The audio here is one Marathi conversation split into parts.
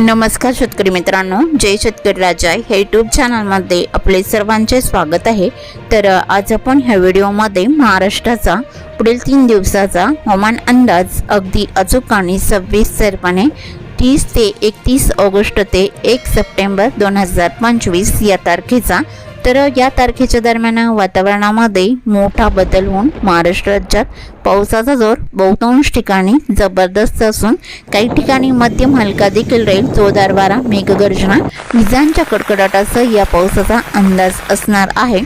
नमस्कार शेतकरी मित्रांनो जय शेतकरी राजा. हे यूट्यूब चॅनलमध्ये आपले सर्वांचे स्वागत आहे. तर आज आपण ह्या व्हिडिओमध्ये महाराष्ट्राचा पुढील तीन दिवसाचा हवामान अंदाज अगदी अचूक आणि सव्वीस सर्वाने तीस ते एकतीस ऑगस्ट ते एक सप्टेंबर दोन हजार पंचवीस या तारखेचा तर या तारखेच्या दरम्यान वातावरणामध्ये मोठा बदल होऊन महाराष्ट्र राज्यात पावसाचा जोर बहुतांश ठिकाणी जबरदस्त असून काही ठिकाणी मध्यम हलका देखील राहील. जोरदार वारा मेघगर्जना विजांच्या कडकडाटासह या पावसाचा अंदाज असणार आहे.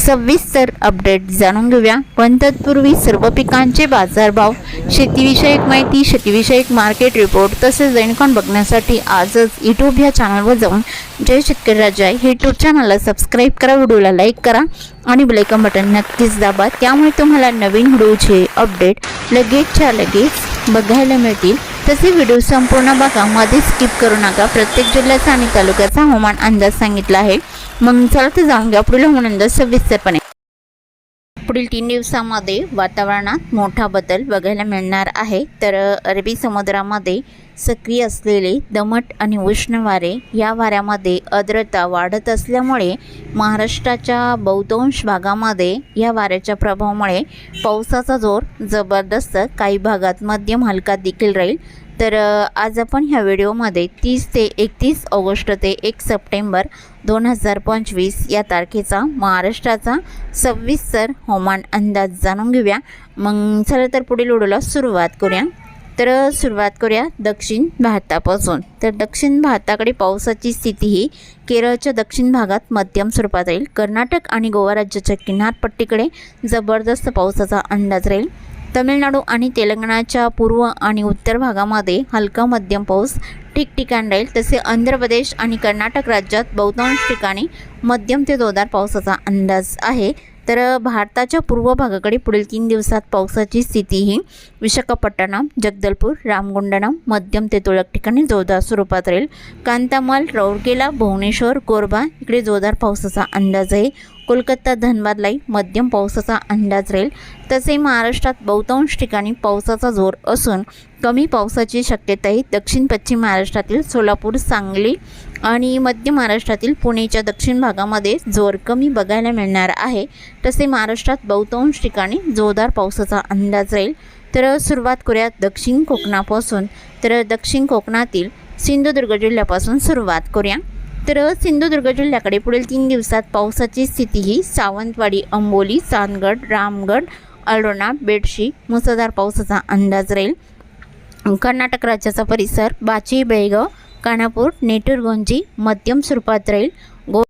सविस्तर अपडेट जाणून घेऊया. पण तत्पूर्वी सर्व पिकांचे बाजारभाव शेतीविषयक माहिती शेतीविषयक मार्केट रिपोर्ट तसेच दैनिकॉन बघण्यासाठी आजच यूट्यूब या चॅनलवर जाऊन जय शेतकरी राजा हे यूट्यूब चॅनलला सबस्क्राईब करा व्हिडिओला लाईक करा आणि ब्लेकम बटन नक्कीच दाबा. त्यामुळे तुम्हाला नवीन व्हिडिओचे अपडेट लगेचच्या लगेच बघायला मिळतील. तसे व्हिडिओ संपूर्ण बघा मध्ये स्किप करू नका. प्रत्येक जिल्ह्याचा आणि तालुक्याचा हवामान अंदाज सांगितला आहे. मग चला तर जाऊन घ्या. पुढील हवामान सविस्तरपणे. पुढील तीन दिवसामध्ये वातावरणात मोठा बदल बघायला मिळणार आहे. तर अरबी समुद्रामध्ये सक्रिय असलेले दमट आणि उष्ण वारे या वाऱ्यामध्ये आर्द्रता वाढत असल्यामुळे महाराष्ट्राच्या बहुतांश भागामध्ये या वाऱ्याच्या प्रभावामुळे पावसाचा जोर जबरदस्त काही भागात मध्यम हलका देखील राहील. तर आज आपण ह्या व्हिडिओमध्ये तीस ते एकतीस ऑगस्ट ते एक सप्टेंबर दोन हजार पंचवीस या तारखेचा महाराष्ट्राचा सव्वीसर हवामान अंदाज जाणून घेऊया. मग चला तर पुढील व्हिडिओला सुरुवात करूया. तर सुरुवात करूया दक्षिण भारतापासून. तर दक्षिण भारताकडे पावसाची स्थिती ही केरळच्या दक्षिण भागात मध्यम स्वरूपात राहील. कर्नाटक आणि गोवा राज्याच्या किनारपट्टीकडे जबरदस्त पावसाचा अंदाज राहील. तमिळनाडू आणि तेलंगणाच्या पूर्व आणि उत्तर भागामध्ये हलका मध्यम पाऊस ठिकठिकाण राहील. तसे आंध्र प्रदेश आणि कर्नाटक राज्यात बहुतांश ठिकाणी मध्यम ते जोरदार पावसाचा अंदाज आहे. तर भारताच्या पूर्व भागाकडे पुढील तीन दिवसात पावसाची स्थिती ही विशाखापट्टणम जगदलपूर रामगुंडणम मध्यम ते तुळक ठिकाणी जोरदार स्वरूपात राहील. कांतामाल राऊरकेला भुवनेश्वर कोरबा इकडे जोरदार पावसाचा अंदाज आहे. कोलकाता धनबादलाही मध्यम पावसाचा अंदाज राहील. तसे महाराष्ट्रात बहुतांश ठिकाणी पावसाचा जोर असून कमी पावसाची शक्यताही दक्षिण पश्चिम महाराष्ट्रातील सोलापूर सांगली आणि मध्य महाराष्ट्रातील पुणेच्या दक्षिण भागामध्ये जोर कमी बघायला मिळणार आहे. तसे महाराष्ट्रात बहुतांश ठिकाणी जोरदार पावसाचा अंदाज राहील. तर सुरुवात करूया दक्षिण कोकणापासून. तर दक्षिण कोकणातील सिंधुदुर्ग जिल्ह्यापासून सुरुवात करूया. तर सिंधुदुर्ग जिल्ह्याकडे पुढील तीन दिवसात पावसाची स्थिती ही सावंतवाडी अंबोली चांदगड रामगड अलोणा बेडशी मुसळधार पावसाचा अंदाज राहील. कर्नाटक राज्याचा परिसर बाची बेळगाव कानापूर नेटुरगोंजी मध्यम स्वरूपात राहील. गो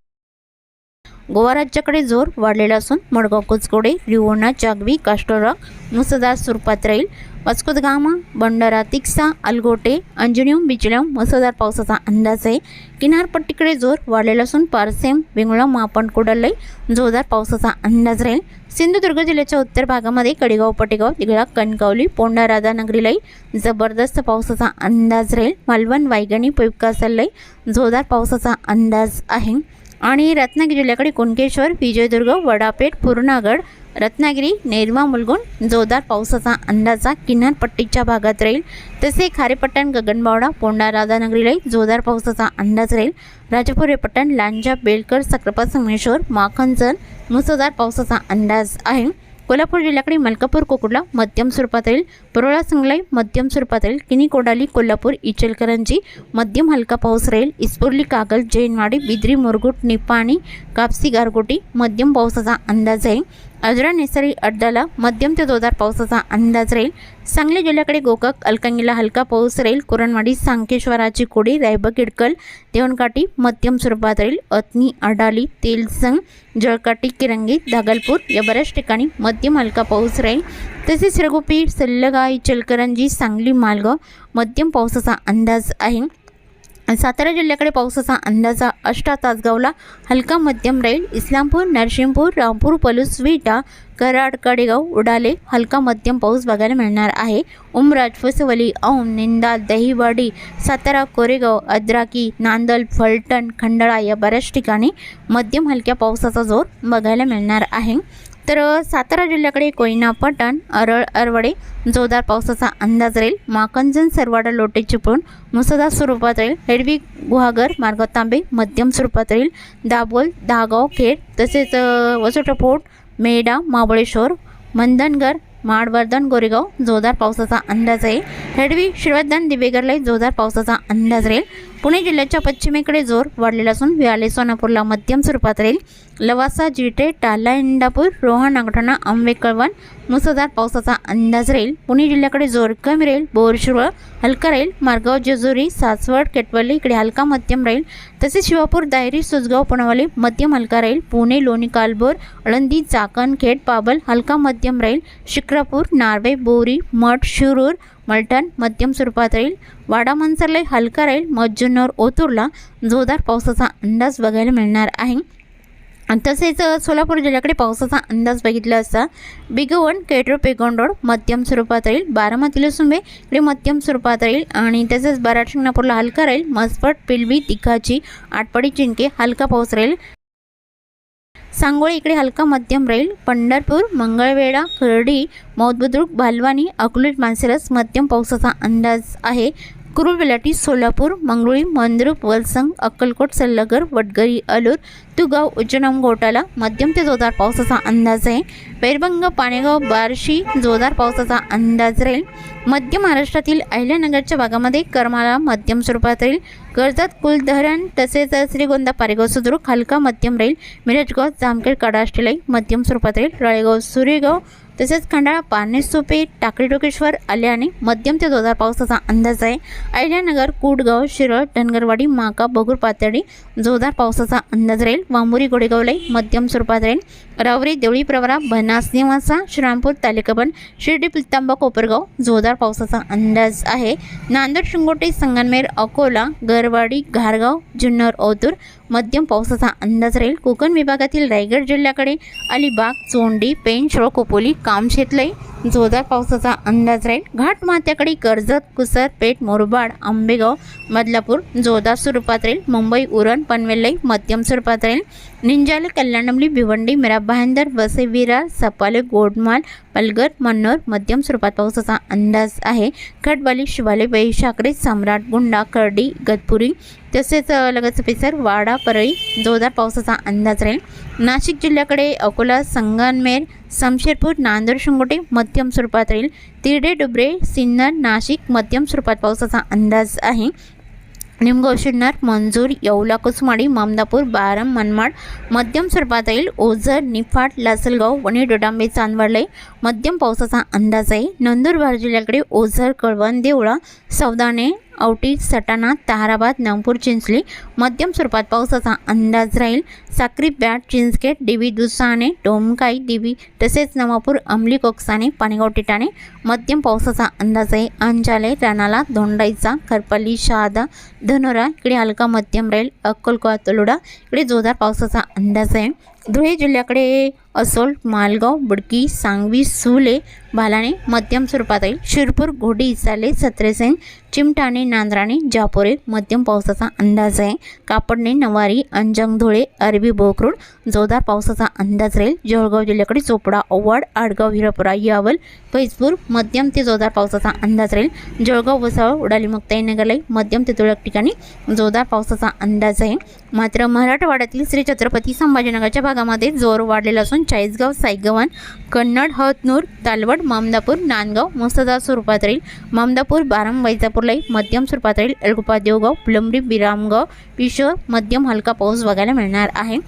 गोवा राज्याकडे जोर वाढलेला असून मडगाव कुचकोडे रिवोणा चागवी काष्टोराग मुसदार स्वरूपात राहील वास्कोदगामा गामा बंडारा तिक्सा अलगोटे अंजनियम बिचलम मुसळधार पावसाचा अंदाज आहे. किनारपट्टीकडे जोर वाढलेला असून पारसेम वेंगुळा मापण कोडलई जोरदार पावसाचा अंदाज राहील. सिंधुदुर्ग जिल्ह्याच्या उत्तर भागामध्ये कडेगाव पटेगाव तिघळा कणकवली पोंडा राधानगरीलाही जबरदस्त पावसाचा अंदाज राहील. मालवण वायगणी पैपकासलई जोरदार पावसाचा अंदाज आहे. आणि रत्नागिरी जिल्ह्याकडे कुणकेश्वर विजयदुर्ग वडापेठ पूर्णागड रत्नागिरी नेरवा मुलगुण जोरदार पावसाचा अंदाजा किनारपट्टीच्या भागात राहील. तसे खारेपट्टण गगनबावडा पोंडा राधानगरीलाही जोरदार पावसाचा अंदाज राहील. राजापूर पट्टण लांजा बेलकर सक्रापा संगमेश्वर माखनजन मुसळधार पावसाचा अंदाज आहे. कोल्हापूर जिल्ह्याकडे मलकापूर कोकुडला मध्यम स्वरूपात राहील परोळा संगलाई मध्यम स्वरूपात राहील किनी कोडाली कोल्हापूर इचलकरंजी मध्यम हलका पाऊस राहील इस्पुर्ली कागल जैनवाडी बिद्री मुरगुट निपाणी कापसी गारगोटी मध्यम पावसाचा अंदाज आहे. अजरा निसरी अड्डाला मध्यम ते जोरदार पावसाचा अंदाज राहील. सांगली जिल्ह्याकडे गोकाक अलकंगीला हलका पाऊस राहील. कुरणवाडी सांकेश्वराची कोडी रायबग इडकल देवणकाठी मध्यम स्वरूपात राहील. अतनी अडाली तेलसंग जळकाटी किरंगी दागलपूर या बऱ्याच ठिकाणी मध्यम हलका पाऊस राहील. तसेच रघुपीठ सल्लगाई चलकरंजी सांगली मालगाव मध्यम पावसाचा अंदाज आहे. सातारा जिल्ह्याकडे पावसाचा अंदाजा अष्टा तासगावला हलका मध्यम राहील. इस्लामपूर नरसिंहपूर रामपूर पलूस विटा कराड कडेगाव उडाले हलका मध्यम पाऊस बघायला मिळणार आहे. उमराज फसवली औम निंदा दहिवाडी सातारा कोरेगाव अद्राकी नांदल फलटण खंडाळा या बऱ्याच ठिकाणी मध्यम हलक्या पावसाचा जोर बघायला मिळणार आहे. तर सातारा जिल्ह्याकडे कोयना पटण अरळ अरवडे जोरदार पावसाचा अंदाज राहील. माकंजन सरवाडा लोटे चिपळूण मुसळधार स्वरूपात राहील. हेडवी गुहागर मार्ग तांबे मध्यम स्वरूपात राहील. दाभोल दहागाव खेड तसेच अ, मेडा महाबळेश्वर मंदनगर माडवर्धन गोरेगाव जोरदार पावसाचा अंदाज आहे. हेडवी शिरवर्धन दिवेगरलाही जोरदार पावसाचा अंदाज राहील. पुणे जिल्ह्याच्या पश्चिमेकडे जोर वाढलेला असून व्याले सोनापूरला मध्यम स्वरूपात राहील. लवासा जिटे टाला इंदापूर रोहन नागठाणा आंबे कळवण मुसळधार पावसाचा अंदाज राहील. पुणे जिल्ह्याकडे जोर कमी राहील. बोरशुळ हलका राहील. मार्गाव जेजुरी सासवड केटवली इकडे हलका मध्यम राहील. तसेच शिवापूर दायरी सुजगाव पुणेवाली मध्यम हलका राहील. पुणे लोणी कालबोर अळंदी चाकण खेड पाबल हलका मध्यम राहील. शिक्रापूर नार्वे बोरी मठ शिरूर मलटण मध्यम स्वरूपात राहील. वाडा मनसरला हलका राहील. मज्जुनर ओतूरला जोरदार पावसाचा अंदाज बघायला मिळणार आहे. तसेच सोलापूर जिल्ह्याकडे पावसाचा अंदाज बघितला असता बिगवण केट्रो पेगोन रोड मध्यम स्वरूपात राहील. बारामती लसुंबे इकडे मध्यम स्वरूपात राहील. आणि तसेच बराठ शिंगणापूरला हलका राहील. मसफट पिलवी तिखाची आटपाडी चिंके हलका पाऊस राहील. सांगोळी इकडे हलका मध्यम राहील. पंढरपूर मंगळवेढा खर्डी मौदबुद्रुक भालवानी अकलूज मानसेरस मध्यम पावसाचा अंदाज आहे. कुरुल बेलाटी सोलापूर मंगरुळी मंद्रुप वलसंग अक्कलकोट सल्लगर वडगरी अलूर तुगाव उज्जनम घोटाला मध्यम ते जोरदार पावसाचा अंदाज आहे. वैरभंग पाणेगाव बार्शी जोरदार पावसाचा अंदाज राहील. मध्य महाराष्ट्रातील अहिल्यानगरच्या भागामध्ये करमाळा मध्यम स्वरूपात राहील. कर्जत कुलधरण तसेच श्रीगोंदा पारेगाव सुद्रुक हलका मध्यम राहील मिरजगाव जामखेड कडाष्टेलाई मध्यम स्वरूपात राहील राळेगाव सुरेगाव तसेच खंडाळा पारणे सोपे टाकळी डोकेश्वर आल्याने मध्यम ते जोरदार पावसाचा अंदाज आहे. अहिल्यानगर कुडगाव शिरळ धनगरवाडी माका बगूर पातळी जोरदार पावसाचा अंदाज राहील. वांबुरी गोडेगावलाई मध्यम स्वरूपात राहील. रावरी देवळी प्रवरा बनास निवासा श्रीरामपूर तालिकाबन शिर्डी पितांबा कोपरगाव जोरदार पावसाचा अंदाज आहे. नांदेड शिंगोटे संगनमेर अकोला गरवाडी घारगाव जुन्नर ओतूर मध्यम पावसाचा अंदाज राहील. कोकण विभागातील रायगड जिल्ह्याकडे अलिबाग चोंडी पेण शिळ कोपोली कामशेतलई जोरदार पावसाचा अंदाज राहील. घाटमाथ्याकडे कर्जत कुसर पेठ मोरबाड आंबेगाव बदलापूर जोरदार स्वरूपात राहील. मुंबई उरण पनवेललाई मध्यम स्वरूपात राहील. निंजाले कल्याणमली भिवंडी मिरा भायंदर वसई विरार सपाले गोडमाल पलगर मन्नोर मध्यम स्वरूपात पावसाचा अंदाज आहे. खटबाली शिवाले वैशाकरे सम्राट गुंडा करडी गतपुरी तसेच अ, पिसर वाडा परळी जोरदार पावसाचा अंदाज राहील. नाशिक जिल्ह्याकडे अकोला संगनमेर समशेरपूर नांदेड शिंगोटे मध्यम स्वरूपात राहील तिरडे डुबरे सिन्नर नाशिक मध्यम स्वरूपात पावसाचा अंदाज आहे. निमगाव शिन्नर मंजूर येवला कुसमाडी ममदापूर बारम मनमाड मध्यम स्वरूपात येईल ओझर निफाड लासलगाव वणी डोडांबे चांदवडले मध्यम पावसाचा अंदाज आहे. नंदुरबार जिल्ह्याकडे ओझर कळवण देवळा सौदाणे औटी सटाणा ताराबाद नागपूर चिंचली. मध्यम स्वरूपात पावसाचा अंदाज राहील. साक्री बॅट चिंचखेड देवी दुसाणे डोमकाई देवी तसेच नवापूर अंमली कोकसाने पाणेगाव टिटाणे. मध्यम पावसाचा अंदाज आहे. अंजाले राणाला धोंडाईचा खरपल्ली शहादा धनोरा इकडे हलका मध्यम राहील. अक्कलकोवा तलोडा इकडे जोरदार पावसाचा अंदाज आहे. धुळे जिल्ह्याकडे असोल मालगाव बुडकी सांगवी सुले भालाणे मध्यम स्वरूपात येईल शिरपूर घोडी इसाले सत्रेसेन चिमटाणे नांद्राणे जापोरे मध्यम पावसाचा अंदाज आहे. कापडणे नवारी अंजंग धुळे अरबी बोकरूड जोरदार पावसाचा अंदाज राहील. जळगाव जिल्ह्याकडे चोपडा ओवाड आडगाव हिरापुरा यावल फैजपूर मध्यम ते जोरदार पावसाचा अंदाज राहील. जळगाव वसाळ उडाली मुक्ताईनगरलाई मध्यम ते तुरळक ठिकाणी जोरदार पावसाचा अंदाज आहे. मात्र मराठवाड्यातील श्री छत्रपती संभाजीनगरच्या भागामध्ये जोर वाढलेला असून चाळीसगाव सायगव्हाण कन्नड हतनूर तालवड मामदापूर नांदगाव मुसदा स्वरूपात राहील. मामदापूर बाराम वैजापूरलाही मध्यम स्वरूपात राहील. एळकुपा देवगाव प्लंबरी बिरामगाव पिशोर मध्यम हलका पाऊस बघायला मिळणार आहे.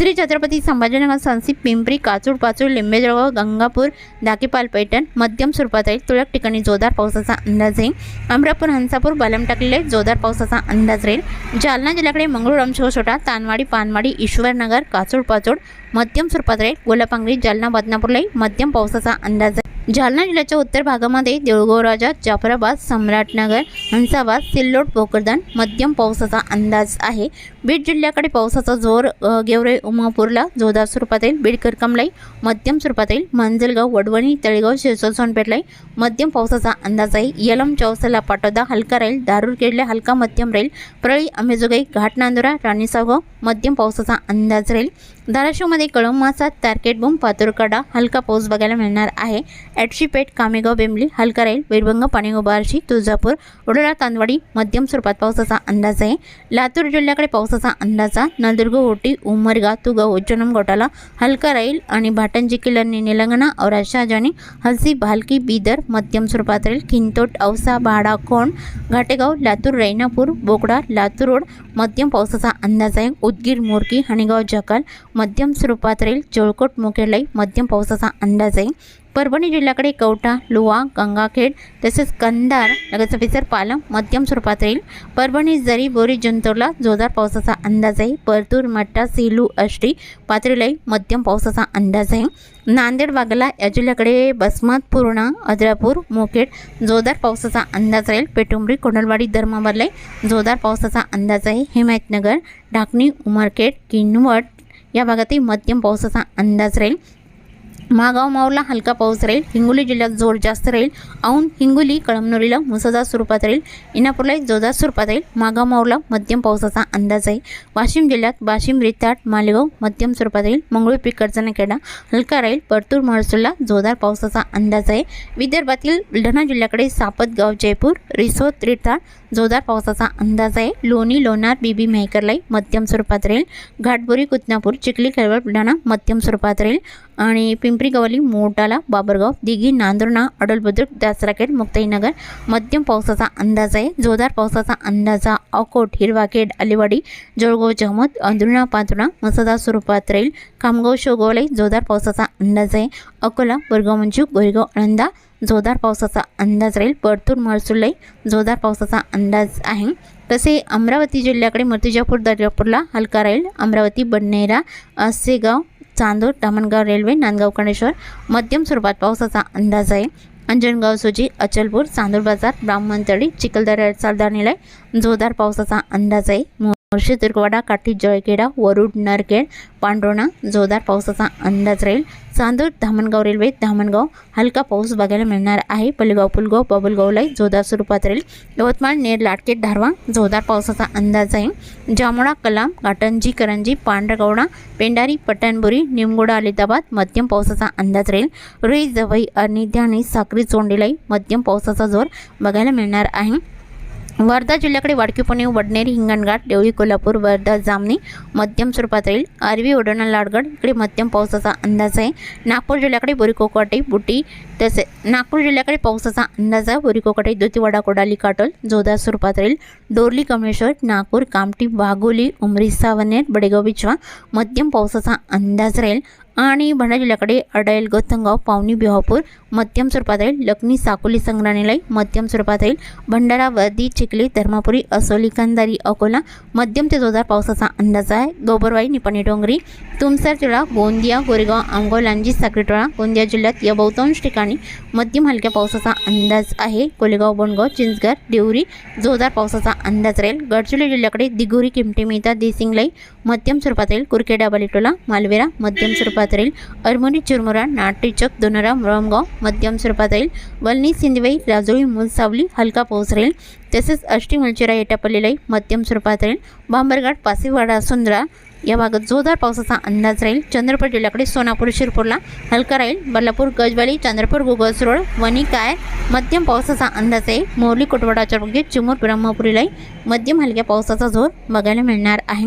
श्री छत्रपती संभाजीनगर संसी पिंपरी काचूड पाचूड लिंबेजळगाव गंगापूर दाकेपाल पैठण मध्यम स्वरूपात राहील तुरळक ठिकाणी जोरदार पावसाचा अंदाज आहे अमरापूर हंसापूर बालम टाकलेले जोरदार पावसाचा अंदाज राहील जालना जिल्ह्याकडे मंगळूर अमशोछोटा तानवाडी पानवाडी ईश्वरनगर काचूड पाचूड मध्यम स्वरूपात राहील गोलापांगरी जालना बदनापूरलाही मध्यम पावसाचा अंदाज आहे. जालना जिल्ह्याच्या उत्तर भागामध्ये देऊळगाव राजा जाफराबाद सम्राटनगर हंसाबाद सिल्लोड भोकरदान मध्यम पावसाचा अंदाज आहे. बीड जिल्ह्याकडे पावसाचा जोर गेवरे उमापूरला जोरदार स्वरूपात येईल. बीड करकमलाई मध्यम स्वरूपात येईल. मांजलगाव वडवणी तळेगाव शिरसोल सोनपेठलाई मध्यम पावसाचा अंदाज आहे. यलम चौसाला पाटोदा हलका राहील. दारूर केडले हलका मध्यम राहील. परळी अंबेजोगाई घाट नांदुरा राणीसावगाव मध्यम पावसाचा अंदाज राहील. धाराशिवमध्ये कळंब मासा तारकेटबूम पातुरकडा हलका पाऊस बघायला मिळणार आहे. ॲटशीपेठ कामेगाव बेंबली हलका राहील वीरभंग पाणीगाव बार्शी तुळजापूर वडोळा तांदवाडी मध्यम स्वरूपात पावसाचा अंदाज आहे. लातूर जिल्ह्याकडे पावसाचा अंदाज आहे. नंदुर्ग ओटी उमरगा तुगाव उज्जनम गोटाला हलका राहील आणि भाटंजी किल्ल्यानी निलंगणा औरा शहाजानी हलसी भालकी बीदर मध्यम स्वरूपात राहील खिंतोट औसा भाडा कोण घाटेगाव लातूर रैनापूर बोकडा लातूर रोड मध्यम पावसाचा अंदाज आहे. उदगीर मोरकी हणीगाव जकाल मध्यम स्वरूपात राहील चोळकोट मुखेलाई मध्यम पावसाचा अंदाज आहे. परभणी जिल्ह्याकडे कवठा लुवा गंगाखेड तसेच कंधार नगरचा पालम मध्यम स्वरूपात राहील. परभणी जरी बोरी जंतोरला जोरदार पावसाचा अंदाज आहे. परतूर मट्टा सिलू आष्टी पातळीलाही मध्यम पावसाचा अंदाज आहे. नांदेड बागला या जिल्ह्याकडे बसमत पूर्णा अद्रापूर मोखेड जोरदार पावसाचा अंदाज राहील. पेटुंबरी कोंडलवाडी धर्मावरलाई जोरदार पावसाचा अंदाज आहे. हिमायतनगर ढाकणी उमरखेड किनवट या भागातही मध्यम पावसाचा अंदाज राहील. मागाव मावला हलका पाऊस राहील हिंगोली जिल्ह्यात जोर जास्त राहील औंध हिंगोली कळमनुरीला मुसळधार स्वरूपात राहील इनापूरलाही जोरदार स्वरूपात राहील मागाव मावला मध्यम पावसाचा अंदाज आहे. वाशिम जिल्ह्यात वाशिम रिताट मालेगाव मध्यम स्वरूपात राहील मंगळूर पीक खेडा हलका राहील परतूर महसूलला जोरदार पावसाचा अंदाज आहे. विदर्भातील बुलढाणा जिल्ह्याकडे सापतगाव जयपूर रिसोद रिताड जोरदार पावसाचा अंदाज आहे. लोणी लोणार बीबी मेहकरलाई मध्यम स्वरूपात राहील. घाटबोरी कुतनापूर चिखली खेळवळ बुलढाणा मध्यम स्वरूपात राहील. आणि पिंपरी गवली मोटाला बाबरगाव दिघी नांदुर्णा अडलबुद्रुक दासराखेड मुक्ताईनगर मध्यम पावसाचा अंदाज आहे. जोरदार पावसाचा अंदाजा अकोट हिरवाखेड अलिवाडी जळगाव जहमत अंधुणा पांतुणा मसदा स्वरूपात राहील. खामगाव शोगावलाई जोरदार पावसाचा अंदाज आहे. अकोला बोरगाव मंजू गोरेगाव आळंदा जोरदार पावसाचा अंदाज राहील. परतूर महसूललाही जोरदार पावसाचा अंदाज आहे. तसे अमरावती जिल्ह्याकडे मूर्तिजापूर दर्यापूरला हलका राहील. अमरावती बडनेरा असेगाव चांदूर दामणगाव रेल्वे नांदगाव कणेश्वर मध्यम स्वरूपात पावसाचा अंदाज आहे. अंजनगाव सुजी अचलपूर चांदूर बाजार ब्राह्मणतळी चिखलदरा चालदानीला जोरदार पावसाचा अंदाज आहे. मोर्शी काठी जळखेडा वरुड नरखेड पांडोणा जोरदार पावसाचा अंदाज राहील. चांदूर धामणगाव रेल्वे धामणगाव हलका पाऊस बघायला मिळणार आहे. पलगाव पुलगाव बबुलगावलाही जोरदार स्वरूपात राहील. यवतमाळ नेर लाटकेट धारवा जोरदार पावसाचा अंदाज आहे. जामोडा कलाम घाटंजी करंजी पांढरगवडा पेंडारी पटणबुरी निमगोडा अलिदाबाद मध्यम पावसाचा अंदाज राहील. रुई जवई अनिध्या आणि साक्री चोंडीलाही मध्यम पावसाचा जोर बघायला मिळणार आहे. वर्धा जिल्ह्याकडे वाडकी पुणे वडनेरी हिंगणघाट देवळी कोल्हापूर वर्धा जामणी मध्यम स्वरूपात राहील आरवी ओढणा लाडगड इकडे मध्यम पावसाचा अंदाज आहे. नागपूर जिल्ह्याकडे बोरीकोकाटे बुटी तसे नागपूर जिल्ह्याकडे पावसाचा अंदाज आहे. बोरीकोकाटे दुतीवाडा कोडाली काटोल जोधा स्वरूपात राहील डोरली कमळेश्वर नागपूर कामठी वाघोली उमरी सावनेर बडेगाव बिचवा मध्यम पावसाचा अंदाज राहील. आणि भंडारा जिल्ह्याकडे अडायल गौतमगाव पावनी बिहापूर मध्यम स्वरूपात राहील लक्ष्मी साकोली संग्रहालय मध्यम स्वरूपात राहील भंडारा वर्दी चिखली धर्मापुरी असोली कंदारी अकोला मध्यम ते जोरदार पावसाचा अंदाज आहे. गोबरवाई निपाणी डोंगरी तुमसर जिल्हा गोंदिया गोरेगाव आमगाव लांजी साक्रीटोळा गोंदिया जिल्ह्यात या बहुतांश ठिकाणी मध्यम हलक्या पावसाचा अंदाज आहे. कोलेगाव बोंडगाव चिंचगड देवरी जोरदार पावसाचा अंदाज राहील. गडचिरोली जिल्ह्याकडे दिगोरी किमटेमिता मिळतात देसिंगलाई मध्यम स्वरूपात येईल कुरके बालिटोला मालवेरा मध्यम स्वरूपात राहील अरमोरी चुरमुरा नाटेचक दोनरा मुळमगाव मध्यम स्वरूपात येईल वलनी सिंदवाई राजोळी मुलसावली हलका पाऊस राहील तसेच अष्टी मुलचिरा येटापल्लीलाही मध्यम स्वरूपात राहील बांबरघाट पासेवाडा सुंदरा या भागात जोरदार पावसाचा अंदाज राहील. चंद्रपूर जिल्ह्याकडे सोनापूर शिरपूरला हलका राहील. बल्लापूर गजवाली चंद्रपूर गुगस रोड वणी काय मध्यम पावसाचा अंदाज आहे. मोरली कोटवाडाच्या बघे चिमूर ब्रह्मपुरीलाही मध्यम हलक्या पावसाचा जोर बघायला मिळणार आहे.